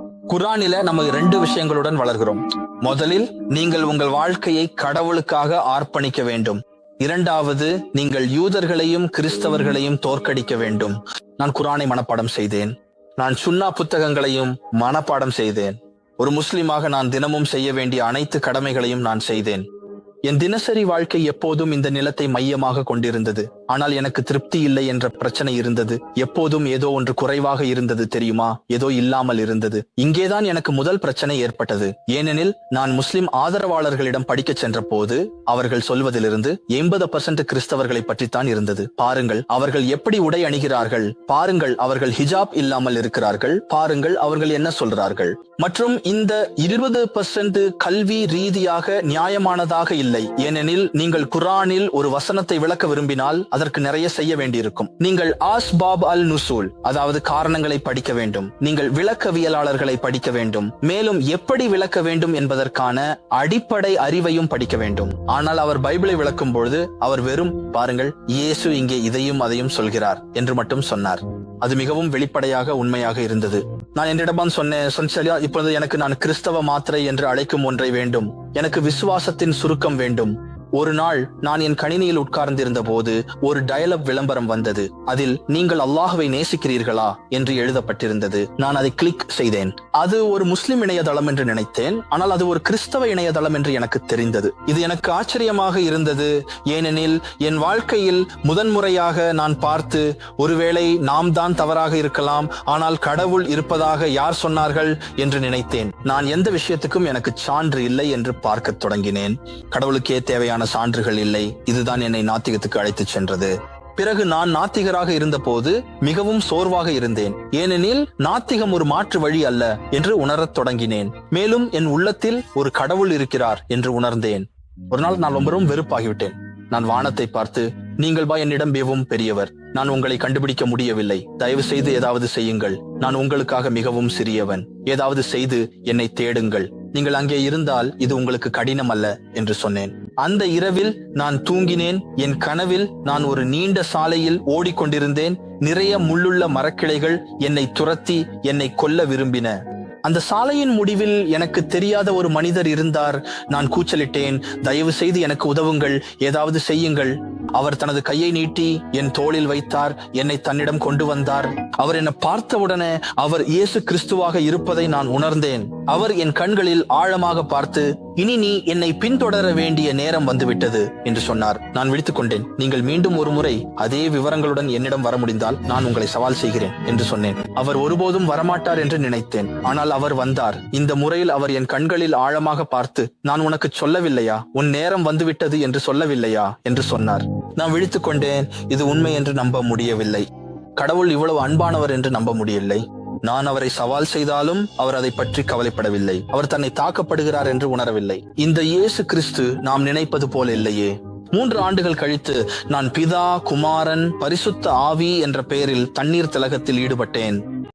குரானில நம்ம ரெண்டு விஷயங்களுடன் வளர்கிறோம். முதலில் நீங்கள் உங்கள் வாழ்க்கையை கடவுளுக்காக அர்ப்பணிக்க வேண்டும். இரண்டாவது நீங்கள் யூதர்களையும் கிறிஸ்தவர்களையும் தோற்கடிக்க வேண்டும். நான் குரானை மனப்பாடம் செய்தேன். நான் சுண்ணா புத்தகங்களையும் மனப்பாடம் செய்தேன். ஒரு முஸ்லிமாக நான் தினமும் செய்ய வேண்டிய அனைத்து கடமைகளையும் நான் செய்தேன். என் தினசரி வாழ்க்கை எப்போதும் இந்த நிலத்தை மையமாக கொண்டிருந்தது. ஆனால் எனக்கு திருப்தி இல்லை என்ற பிரச்சனை இருந்தது. எப்போதும் ஏதோ ஒன்று குறைவாக இருந்தது தெரியுமா? ஏதோ இல்லாமல் இருந்தது. இங்கேதான் எனக்கு முதல் பிரச்சனை ஏற்பட்டது. ஏனெனில் நான் முஸ்லிம் ஆதரவாளர்களிடம் படிக்க சென்ற போது அவர்கள் சொல்வதிலிருந்து எண்பது பர்சன்ட் கிறிஸ்தவர்களை பற்றித்தான் இருந்தது. பாருங்கள் அவர்கள் எப்படி உடை அணிகிறார்கள்? பாருங்கள் அவர்கள் ஹிஜாப் இல்லாமல் இருக்கிறார்கள். பாருங்கள் அவர்கள் என்ன சொல்றார்கள்? மற்றும் இந்த இருபது பர்சன்ட் கல்வி ரீதியாக நியாயமானதாக இல்லை. ஏனெனில் நீங்கள் குரானில் ஒரு வசனத்தை விளக்க விரும்பினால் அதற்கு நிறைய செய்ய வேண்டியிருக்கும். நீங்கள் ஆஸ்பாப் அல் நுசூல் அதாவது காரணங்களை படிக்க வேண்டும். நீங்கள் விளக்கவியலாளர்களை படிக்க வேண்டும். மேலும் எப்படி விளக்க வேண்டும் என்பதற்கான அடிப்படை அறிவையும் படிக்க வேண்டும். ஆனால் அவர் பைபிளை விளக்கும் பொழுது அவர் வெறும் பாருங்கள் இயேசு இங்கே இதையும் அதையும் சொல்கிறார் என்று மட்டும் சொன்னார். அது மிகவும் வெளிப்படையாக உண்மையாக இருந்தது. நான் என்னிடம் சொன்னேன் சொன்ன இப்பொழுது எனக்கு நான் கிறிஸ்தவ மாத்திரை என்று அழைக்கும் ஒன்றை வேண்டும். எனக்கு விசுவாசத்தின் சுருக்கம் வேண்டும். ஒரு நாள் நான் என் கணினியில் உட்கார்ந்திருந்த போது ஒரு டயலப் விளம்பரம் வந்தது. அதில் நீங்கள் அல்லாஹுவை நேசிக்கிறீர்களா என்று எழுதப்பட்டிருந்தது. நான் அதை கிளிக் செய்தேன். அது ஒரு முஸ்லிம் இணையதளம் என்று நினைத்தேன். ஆனால் அது ஒரு கிறிஸ்தவ இணையதளம் என்று எனக்கு தெரிந்தது. இது எனக்கு ஆச்சரியமாக இருந்தது. ஏனெனில் என் வாழ்க்கையில் முதன்முறையாக நான் பார்த்து ஒருவேளை நாம் தான் தவறாக இருக்கலாம் ஆனால் கடவுள் இருப்பதாக யார் சொன்னார்கள் என்று நினைத்தேன். நான் எந்த விஷயத்துக்கும் எனக்கு சான்று இல்லை என்று பார்க்க தொடங்கினேன். கடவுளுக்கே தேவையான சான்றுகள் இல்லை. இதுதான் என்னை நாத்திகத்துக்கு அழைத்துச் சென்றது. பிறகு நான் நாத்திகராக இருந்தபோது மிகவும் சோர்வாக இருந்தேன். ஏனெனில் நாத்திகம் ஒரு மாற்று வழி அல்ல என்று உணரத் தொடங்கினேன். மேலும் என் உள்ளத்தில் ஒரு கடவுள் இருக்கிறார் என்று உணர்ந்தேன். ஒரு நாள் நான் ரொம்பவும் வெறுப்பாகிவிட்டேன். நான் வானத்தை பார்த்து நீங்கள் பா என்னிடம் மிகவும் பெரியவர். நான் உங்களை கண்டுபிடிக்க முடியவில்லை. தயவு செய்து ஏதாவது செய்யுங்கள். நான் உங்களுக்காக மிகவும் சிறியவன். ஏதாவது செய்து என்னை தேடுங்கள். நீங்கள் அங்கே இருந்தால் இது உங்களுக்கு கடினம் அல்ல என்று சொன்னேன். அந்த இரவில் நான் தூங்கினேன். என் கனவில் நான் ஒரு நீண்ட சாலையில் ஓடிக்கொண்டிருந்தேன். நிறைய முள்ளுள்ள மரக்கிளைகள் என்னை துரத்தி என்னை கொல்ல விரும்பின. அந்த சாலையின் முடிவில் எனக்கு தெரியாத ஒரு மனிதர் இருந்தார். நான் கூச்சலிட்டேன். தயவு செய்து எனக்கு உதவுங்கள். ஏதாவது செய்யுங்கள். அவர் தனது கையை நீட்டி என் தோளில் வைத்தார். என்னை தன்னிடம் கொண்டு வந்தார். அவர் என்னை பார்த்தவுடனே அவர் இயேசு கிறிஸ்துவாக இருப்பதை நான் உணர்ந்தேன். அவர் என் கண்களில் ஆழமாக பார்த்து இனி நீ என்னை பின்தொடர வேண்டிய நேரம் வந்துவிட்டது என்று சொன்னார். நான் விழித்துக் கொண்டேன். நீங்கள் மீண்டும் ஒரு முறை அதே விவரங்களுடன் என்னிடம் வர முடிந்தால் நான் உங்களை சவால் செய்கிறேன் என்று சொன்னேன். அவர் ஒருபோதும் வரமாட்டார் என்று நினைத்தேன். ஆனால் அவர் வந்தார். இந்த முறையில் அவர் என் கண்களில் ஆழமாக பார்த்து நான் உனக்கு சொல்லவில்லையா? உன் நேரம் வந்துவிட்டது என்று சொல்லவில்லையா? என்று சொன்னார். நான் விழித்துக் கொண்டேன். இது உண்மை என்று நம்ப முடியவில்லை. கடவுள் இவ்வளவு அன்பானவர் என்று நம்ப முடியவில்லை. நான் அவரை சவால் செய்தாலும் அவர் அதை பற்றி கவலைப்படவில்லை. அவர் தன்னை தாக்கப்படுகிறார் என்று உணரவில்லை. இந்த இயேசு கிறிஸ்து நாம் நினைப்பது போல இல்லையே. மூன்று ஆண்டுகள் கழித்து நான் பிதா குமாரன் பரிசுத்த ஆவி என்ற பெயரில் தண்ணீர் திலகத்தில் ஈடுபட்டேன்.